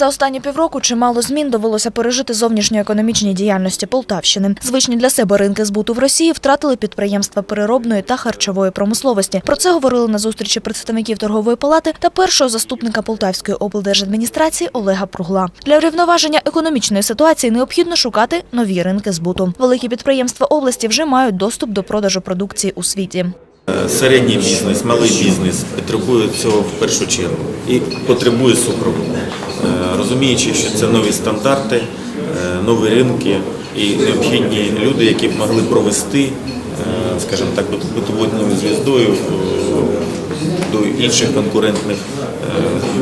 За останні півроку чимало змін довелося пережити зовнішньоекономічній діяльності Полтавщини. Звичні для себе ринки збуту в Росії втратили підприємства переробної та харчової промисловості. Про це говорили на зустрічі представників торгової палати та першого заступника Полтавської облдержадміністрації Олега Пругла. Для врівноваження економічної ситуації необхідно шукати нові ринки збуту. Великі підприємства області вже мають доступ до продажу продукції у світі. Е, Середній бізнес, малий бізнес потребує цього в першу чергу і потребує супроводу, розуміючи, що це нові стандарти, е, нові ринки і необхідні люди, які б могли провести, е, скажімо так, битоводною звіздою е, до інших конкурентних,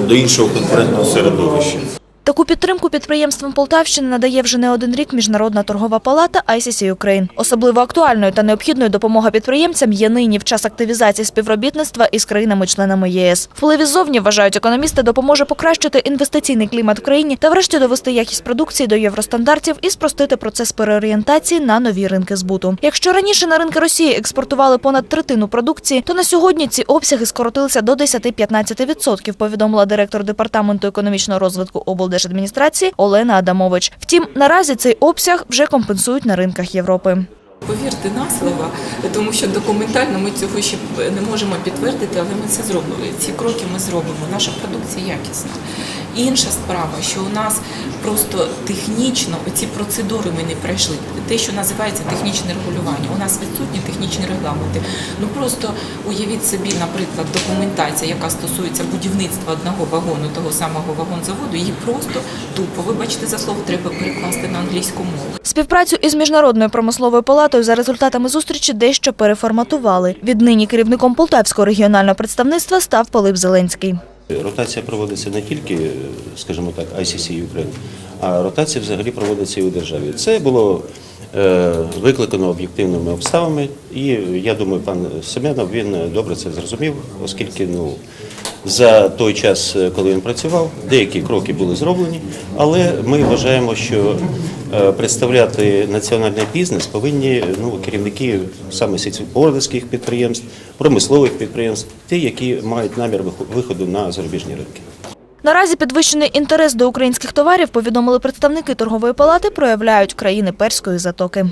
до іншого конкурентного середовища. Таку підтримку підприємствам Полтавщини надає вже не один рік Міжнародна торгова палата ICC Ukraine. Особливо актуальною та необхідною допомога підприємцям є нині в час активізації співробітництва із країнами-членами ЄС. Вплив іззовні, вважають економісти, допоможе покращити інвестиційний клімат в країні та врешті довести якість продукції до євростандартів і спростити процес переорієнтації на нові ринки збуту. Якщо раніше на ринки Росії експортували понад третину продукції, то на сьогодні ці обсяги скоротилися до 10-15%, повідомила директор департаменту економічного розвитку облдержадміністрації Олена Адамович. Втім, наразі цей обсяг вже компенсують на ринках Європи. Повірте на слово, тому що документально ми цього ще не можемо підтвердити, але ми це зробимо. Ці кроки ми зробимо. Наша продукція якісна. Інша справа, що у нас просто технічно ці процедури ми не пройшли. Те, що називається технічне регулювання. У нас відсутні технічні регламенти. Ну просто уявіть собі, наприклад, документація, яка стосується будівництва одного вагону, того самого вагонзаводу, її просто тупо, вибачте за слово, треба перекласти на англійську мову. Співпрацю із міжнародною промисловою палатою за результатами зустрічі дещо переформатували. Віднині керівником Полтавського регіонального представництва став Пилип Зеленський. Ротація проводиться не тільки, скажімо так, ICC Ukraine, а ротація взагалі проводиться і у державі. Це було е, викликано об'єктивними обставинами, і я думаю, пан Семенов він добре це зрозумів, оскільки ну, за той час, коли він працював, деякі кроки були зроблені, але ми вважаємо, що е, представляти національний бізнес повинні ну, керівники саме сільськогосподарських підприємств, промислових підприємств, ті, які мають намір вихо- виходу на зарубіжні ринки. Наразі підвищений інтерес до українських товарів, повідомили представники торгової палати, проявляють країни Перської затоки.